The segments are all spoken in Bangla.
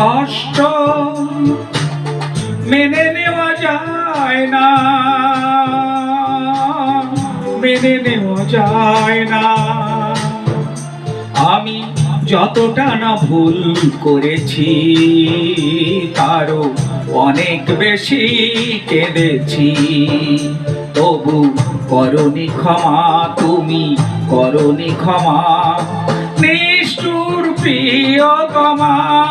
কষ্ট মেনে নেওয়া যায় না। মেনে নেওয়া যায় না। আমি যতটা না ভুল করেছি, তারও অনেক বেশি কেঁদেছি। তবু করনি ক্ষমা, তুমি করনি ক্ষমা। নিষ্ঠুর প্রিয়তমা নিষ্ঠুর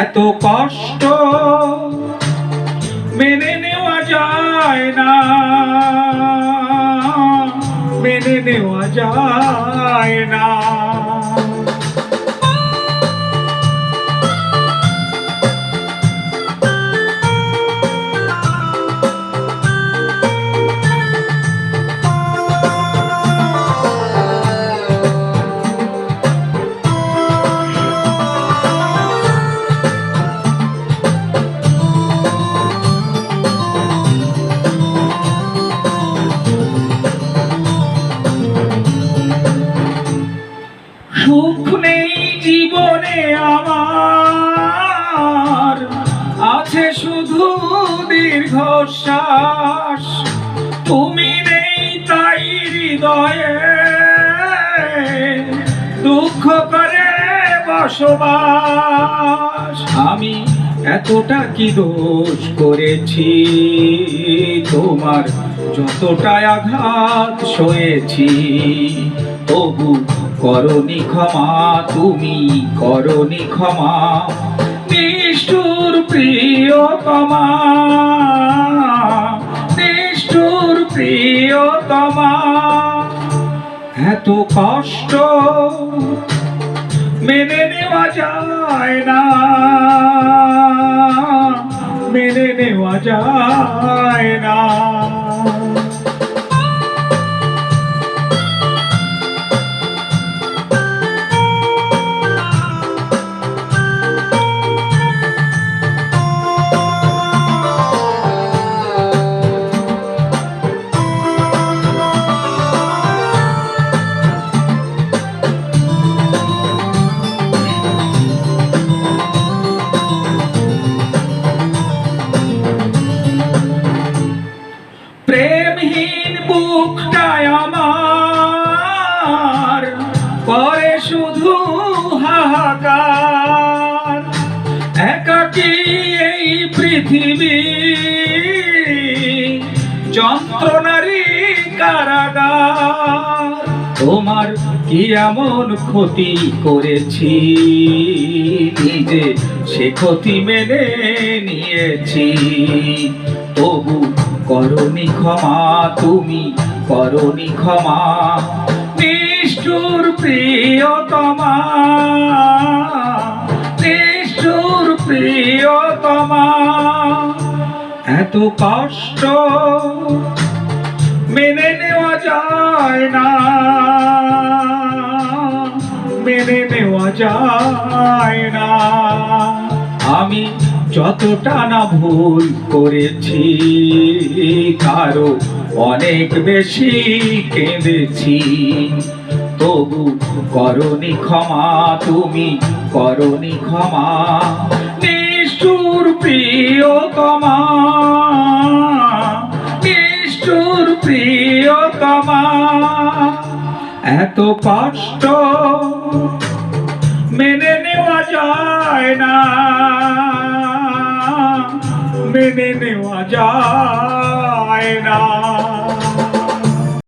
এত কষ্ট মেনে নেওয়া যায় না। মেনে নেওয়া যায় না। সুখ নেই জীবনে আমার। আছে শুধু দীর্ঘশ্বাস। তুমি নেই তাই হৃদয়ে। দুঃখ করে বসবাস। আমি এতটা কি দোষ করেছি? তোমার যতটা আঘাত সয়েছি, তবু করনি ক্ষমা, তুমি করনি ক্ষমা, নিষ্ঠুর প্রিয়তমা নিষ্ঠুর প্রিয়তমা। এত কষ্ট মেনে নেওয়া যায় না, মেনে নেওয়া যায় না। বুকটায় আমার করে শুধু হাহাকার। একাকি এই পৃথিবী যন্ত্রণারী কারাগার। তোমার কি এমন ক্ষতি করেছি? নিজে সে ক্ষতি মেনে নিয়েছি। তবু করনি ক্ষমা তুমি করনি ক্ষমা, নিষ্ঠুর প্রিয়তমা নিষ্ঠুর প্রিয়তমা। এত কষ্ট মেনে নেওয়া যায় না, মেনে নেওয়া যায় না। আমি যতটা না ভুল করেছি কারও অনেক বেশি কেঁদেছি। তবু করনি ক্ষমা, তুমি করনি ক্ষমা, নিষ্ঠুর প্রিয়তমা। নিষ্ঠুর প্রিয়তমা। এত কষ্ট মেনে নেওয়া যায় না। মেনে নেওয়া যায় না